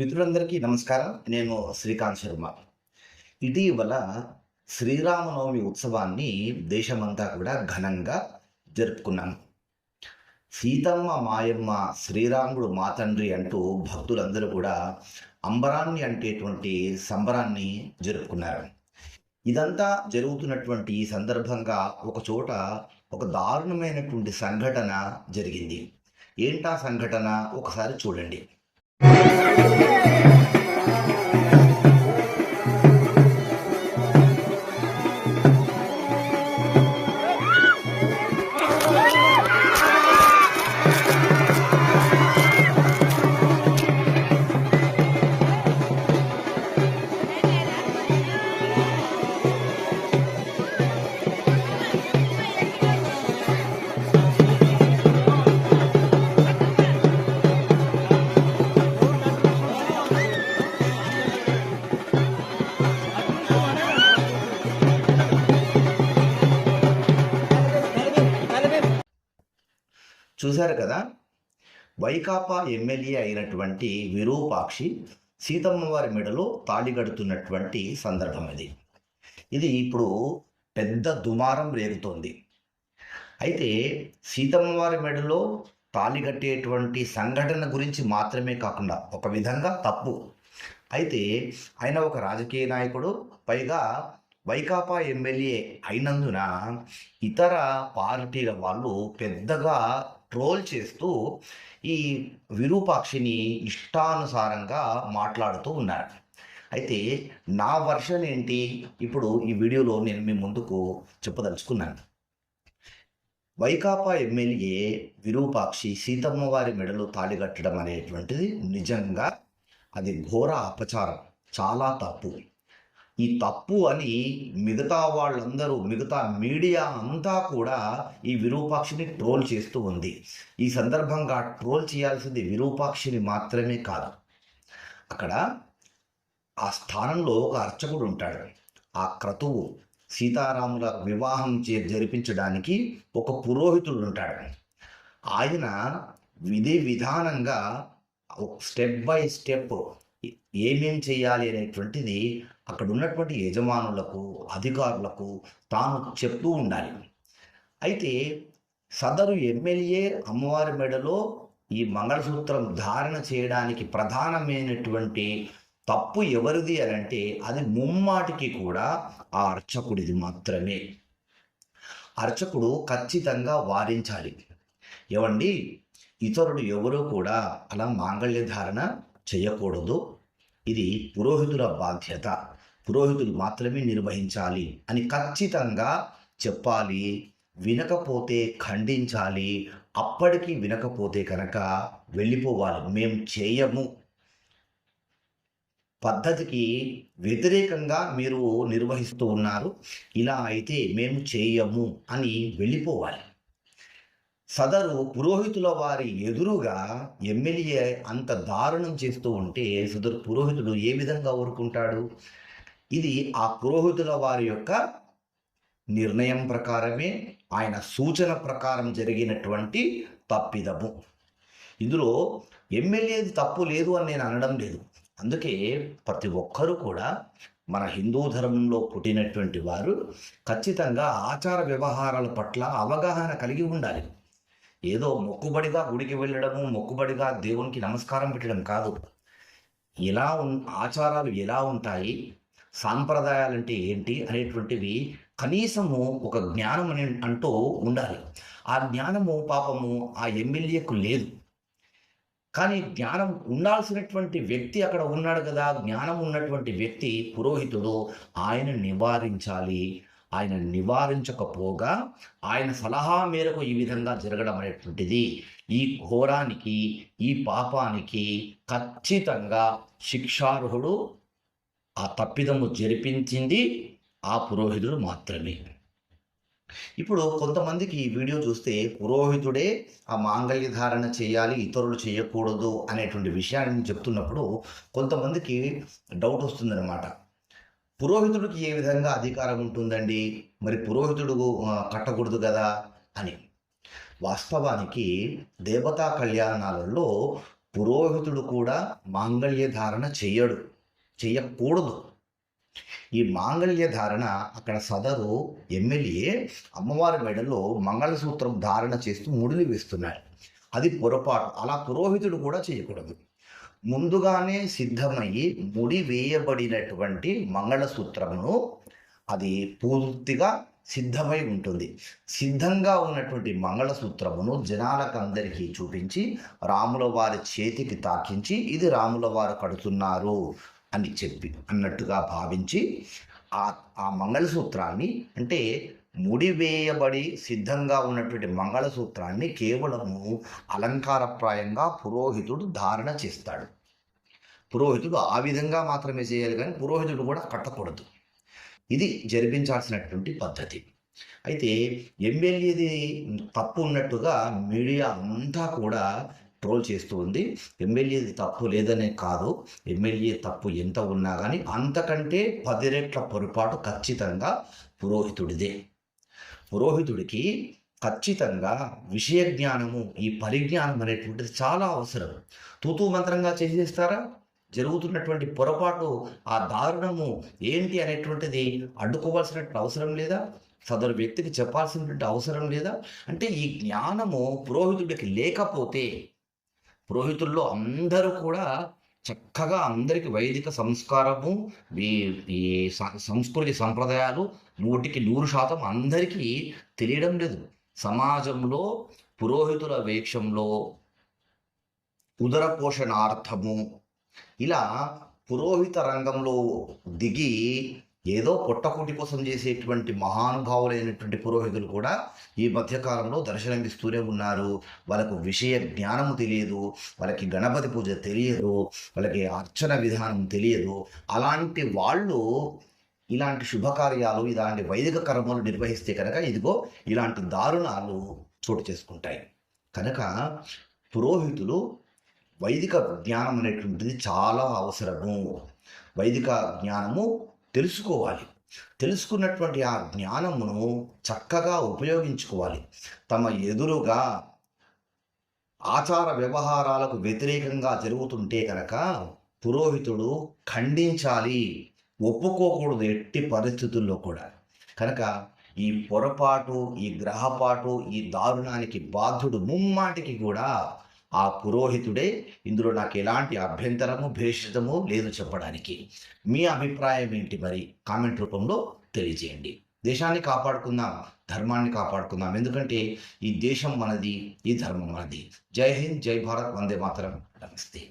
మిత్రులందరికీ నమస్కారం. నేను శ్రీకాంత్ శర్మ. ఇటీవల శ్రీరామనవమి ఉత్సవాన్ని దేశమంతా కూడా ఘనంగా జరుపుకున్నాను సీతమ్మ మాయమ్మ శ్రీరాముడు మా తండ్రి అంటూ భక్తులందరూ కూడా అంబరాన్ని అంటేటువంటి సంబరాన్ని జరుపుకున్నారు. ఇదంతా జరుగుతున్నటువంటి ఈ సందర్భంగా ఒక చోట ఒక దారుణమైనటువంటి సంఘటన జరిగింది. ఏంటా సంఘటన? ఒకసారి చూడండి. చూశారు కదా? వైకాపా ఎమ్మెల్యే అయినటువంటి విరూపాక్షి సీతమ్మ వారి మెడలో తాళిగడుతున్నటువంటి సందర్భం ఇది. ఇది ఇప్పుడు పెద్ద దుమారం రేగుతోంది. అయితే సీతమ్మ వారి మెడలో తాళిగట్టేటువంటి సంఘటన గురించి మాత్రమే కాకుండా ఒక విధంగా తప్పు. అయితే ఆయన ఒక రాజకీయ నాయకుడు పైగా వైకాపా ఎమ్మెల్యే అయినందున ఇతర పార్టీల వాళ్ళు పెద్దగా ట్రోల్ చేస్తూ ఈ విరూపాక్షిని ఇష్టానుసారంగా మాట్లాడుతూ ఉన్నారు. అయితే నా వర్షన్ ఏంటి? ఇప్పుడు ఈ వీడియోలో నేను మీ ముందుకు చెప్పదలుచుకున్నాను. వైకాపా ఎమ్మెల్యే విరూపాక్షి సీతమ్మ వారి మెడలో తాళిగట్టడం అనేటువంటిది నిజంగా అది ఘోర అపచారం. చాలా తప్పు. ఈ తప్పు అని మిగతా వాళ్ళందరూ మిగతా మీడియా అంతా కూడా ఈ విరూపాక్షిని ట్రోల్ చేస్తూ ఉంది. ఈ సందర్భంగా ట్రోల్ చేయాల్సింది విరూపాక్షిని మాత్రమే కాదు. అక్కడ ఆ స్థానంలో ఒక అర్చకుడు ఉంటాడు. ఆ క్రతువు సీతారాముల వివాహం చే జరిపించడానికి ఒక పురోహితుడు ఉంటాడు. ఆయన విధి విధానంగా స్టెప్ బై స్టెప్ ఏమేం చేయాలి అనేటువంటిది అక్కడ ఉన్నటువంటి యజమానులకు అధికారులకు తాను చెప్తూ ఉండాలి. అయితే సదరు ఎమ్మెల్యే అమ్మవారి మెడలో ఈ మంగళసూత్రం ధారణ చేయడానికి ప్రధానమైనటువంటి తప్పు ఎవరిది అని అంటే అది ముమ్మాటికి కూడా ఆ అర్చకుడిది మాత్రమే. అర్చకుడు ఖచ్చితంగా వారించాలి ఏవండి ఇతరుడు ఎవరూ కూడా అలా మాంగళ్య ధారణ చేయకూడదు. ఇది పురోహితుల బాధ్యత. పురోహితులు మాత్రమే నిర్వహించాలి అని ఖచ్చితంగా చెప్పాలి. వినకపోతే ఖండించాలి. అప్పటికి వినకపోతే కనుక వెళ్ళిపోవాలి. మేము చేయము. పద్ధతికి వ్యతిరేకంగా మీరు నిర్వహిస్తూ ఉన్నారు. ఇలా అయితే మేము చేయము అని వెళ్ళిపోవాలి. సదరు పురోహితుల వారి ఎదురుగా ఎమ్మెల్యే అంత దారుణం చేస్తూ ఉంటే సదరు పురోహితుడు ఏ విధంగా ఊరుకుంటాడు? ఇది ఆ పురోహితుల వారి యొక్క నిర్ణయం ప్రకారమే ఆయన సూచన ప్రకారం జరిగినటువంటి తప్పిదము. ఇందులో ఎమ్మెల్యేది తప్పు లేదు అని నేను అనడం లేదు. అందుకే ప్రతి ఒక్కరూ కూడా మన హిందూ ధర్మంలో పుట్టినటువంటి వారు ఖచ్చితంగా ఆచార వ్యవహారాల పట్ల అవగాహన కలిగి ఉండాలి. ఏదో మొక్కుబడిగా గుడికి వెళ్ళడము మొక్కుబడిగా దేవునికి నమస్కారం పెట్టడం కాదు. ఎలా ఉన్ ఆచారాలు ఎలా ఉంటాయి సాంప్రదాయాలు అంటే ఏంటి అనేటువంటివి కనీసము ఒక జ్ఞానం అని అంటూ ఉండాలి. ఆ జ్ఞానము పాపము ఆ ఎమ్మెల్యేకు లేదు. కానీ జ్ఞానం ఉండాల్సినటువంటి వ్యక్తి అక్కడ ఉన్నాడు కదా జ్ఞానం ఉన్నటువంటి వ్యక్తి పురోహితుడు ఆయన నివారించాలి ఆయన నివారించకపోగా ఆయన సలహా మేరకు ఈ విధంగా జరగడం అనేటువంటిది. ఈ ఘోరానికి ఈ పాపానికి ఖచ్చితంగా శిక్షార్హుడు ఆ తప్పిదము జరిపించింది ఆ పురోహితుడు మాత్రమే. ఇప్పుడు కొంతమందికి ఈ వీడియో చూస్తే పురోహితుడే ఆ మాంగళ్య ధారణ చేయాలి ఇతరులు చేయకూడదు అనేటువంటి విషయాన్ని చెప్తున్నప్పుడు కొంతమందికి డౌట్ వస్తుందన్నమాట. పురోహితుడికి ఏ విధంగా అధికారం ఉంటుందండి? మరి పురోహితుడు కట్టకూడదు కదా? అని. వాస్తవానికి దేవతా కళ్యాణాలలో పురోహితుడు కూడా మాంగళ్య ధారణ చెయ్యడు చెయ్యకూడదు ఈ మాంగళ్య ధారణ అక్కడ సదరు ఎమ్మెల్యే అమ్మవారి మెడలో మంగళసూత్రం ధారణ చేస్తూ ముడిని వేస్తున్నాడు. అది పొరపాటు. అలా పురోహితుడు కూడా చేయకూడదు. ముందుగానే సిద్ధమయ్యి ముడి వేయబడినటువంటి మంగళసూత్రమును అది పూర్తిగా సిద్ధమై ఉంటుంది. సిద్ధంగా ఉన్నటువంటి మంగళసూత్రమును జనాలకు అందరికీ చూపించి రాముల వారి చేతికి తాకించి ఇది రాముల వారు కడుతున్నారు అని చెప్పి అన్నట్టుగా భావించి ఆ ఆ మంగళసూత్రాన్ని అంటే ముడివేయబడి సిద్ధంగా ఉన్నటువంటి మంగళసూత్రాన్ని కేవలము అలంకారప్రాయంగా పురోహితుడు ధారణ చేస్తాడు. పురోహితుడు ఆ విధంగా మాత్రమే చేయాలి కానీ పురోహితుడు కూడా కట్టకూడదు. ఇది జరిపించాల్సినటువంటి పద్ధతి. అయితే ఎమ్మెల్యేది తప్పు ఉన్నట్టుగా మీడియా అంతా కూడా ట్రోల్ చేస్తూ ఉంది. ఎమ్మెల్యేది తప్పు లేదనే కాదు. ఎమ్మెల్యే తప్పు ఎంత ఉన్నా కానీ అంతకంటే పది రెట్ల పొరపాటు ఖచ్చితంగా పురోహితుడిదే. పురోహితుడికి ఖచ్చితంగా విషయ జ్ఞానము ఈ పరిజ్ఞానం అనేటువంటిది చాలా అవసరం. తూతూ మంత్రంగా చేసేస్తారా? జరుగుతున్నటువంటి పొరపాటు ఆ దారుణము ఏంటి అనేటువంటిది అడ్డుకోవాల్సినటువంటి అవసరం లేదా? సదరు వ్యక్తికి చెప్పాల్సినటువంటి అవసరం లేదా? అంటే ఈ జ్ఞానము పురోహితుడికి లేకపోతే పురోహితుల్లో అందరూ కూడా చక్కగా అందరికీ వైదిక సంస్కారము ఈ ఈ సంస్కృతి సంప్రదాయాలు నూటికి నూరు శాతం అందరికీ తెలియడం లేదు. సమాజంలో పురోహితుల వేక్షంలో ఉదర పోషణార్థము ఇలా పురోహిత రంగంలో దిగి ఏదో పొట్టకూటి కోసం చేసేటువంటి మహానుభావులైనటువంటి పురోహితులు కూడా ఈ మధ్యకాలంలో దర్శనమిస్తూనే ఉన్నారు. వాళ్ళకు విషయ జ్ఞానము తెలియదు వాళ్ళకి గణపతి పూజ తెలియదు వాళ్ళకి అర్చన విధానం తెలియదు. అలాంటి వాళ్ళు ఇలాంటి శుభకార్యాలు ఇలాంటి వైదిక కర్మలు నిర్వహిస్తే కనుక ఇదిగో ఇలాంటి దారుణాలు చోటు చేసుకుంటాయి. కనుక పురోహితులు వైదిక జ్ఞానం అనేటువంటిది చాలా అవసరము. వైదిక జ్ఞానము తెలుసుకోవాలి. తెలుసుకున్నటువంటి ఆ జ్ఞానమును చక్కగా ఉపయోగించుకోవాలి. తమ ఎదురుగా ఆచార వ్యవహారాలకు వ్యతిరేకంగా జరుగుతుంటే కనుక పురోహితుడు ఖండించాలి. ఒప్పుకోకూడదు ఎట్టి పరిస్థితుల్లో కూడా. కనుక ఈ పొరపాటు ఈ గ్రహపాటు ఈ దారుణానికి బాధ్యుడు ముమ్మాటికి కూడా ఆ పురోహితుడే ఇందులో నాకు ఎలాంటి అభ్యంతరము భేషితము లేదు చెప్పడానికి. మీ అభిప్రాయం ఏంటి మరి? కామెంట్ రూపంలో తెలియజేయండి. దేశాన్ని కాపాడుకుందాం ధర్మాన్ని కాపాడుకుందాం. ఎందుకంటే ఈ దేశం మనది ఈ ధర్మం మనది. జై హింద్ జై భారత్ వందే మాతరం. నమస్తే.